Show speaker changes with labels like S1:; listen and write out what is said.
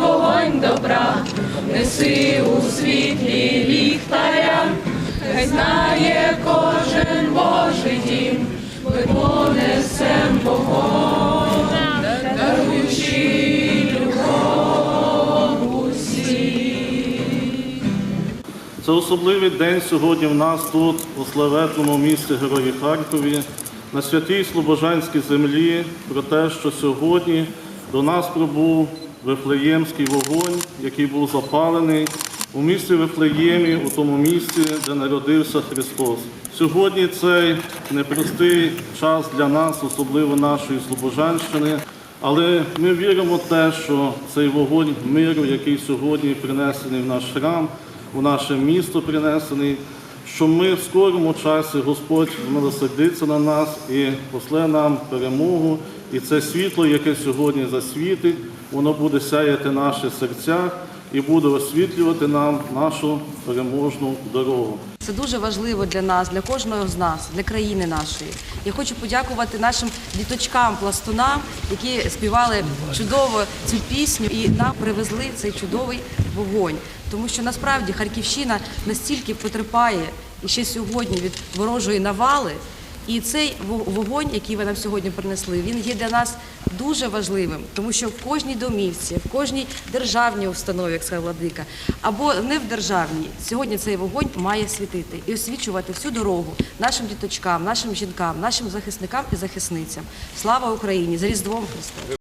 S1: вогонь добра, неси у світлі ліхтаря, хай знає кожен
S2: Це особливий день сьогодні в нас тут, у славетному місті Герої Харкові, на святій Слобожанській землі, про те, що сьогодні до нас прибув Вифлеємський вогонь, який був запалений у місті Вифлеємі, у тому місці, де народився Христос. Сьогодні цей непростий час для нас, особливо нашої Слобожанщини, але ми віримо в те, що цей вогонь миру, який сьогодні принесений в наш храм, у наше місто принесений, що ми в скорому часі Господь милосердиться на нас і после нам перемогу. І це світло, яке сьогодні засвітить, воно буде сяяти наші серця і буде освітлювати нам нашу переможну дорогу.
S3: Це дуже важливо для нас, для кожного з нас, для країни нашої. Я хочу подякувати нашим діточкам, пластунам, які співали чудово цю пісню і нам привезли цей чудовий вогонь. Тому що насправді Харківщина настільки потерпає і ще сьогодні від ворожої навали. І цей вогонь, який ви нам сьогодні принесли, він є для нас дуже важливим, тому що в кожній домівці, в кожній державній установі, як сказав владика, або не в державній, сьогодні цей вогонь має світити і освічувати всю дорогу нашим діточкам, нашим жінкам, нашим захисникам і захисницям. Слава Україні! З Різдвом Христом!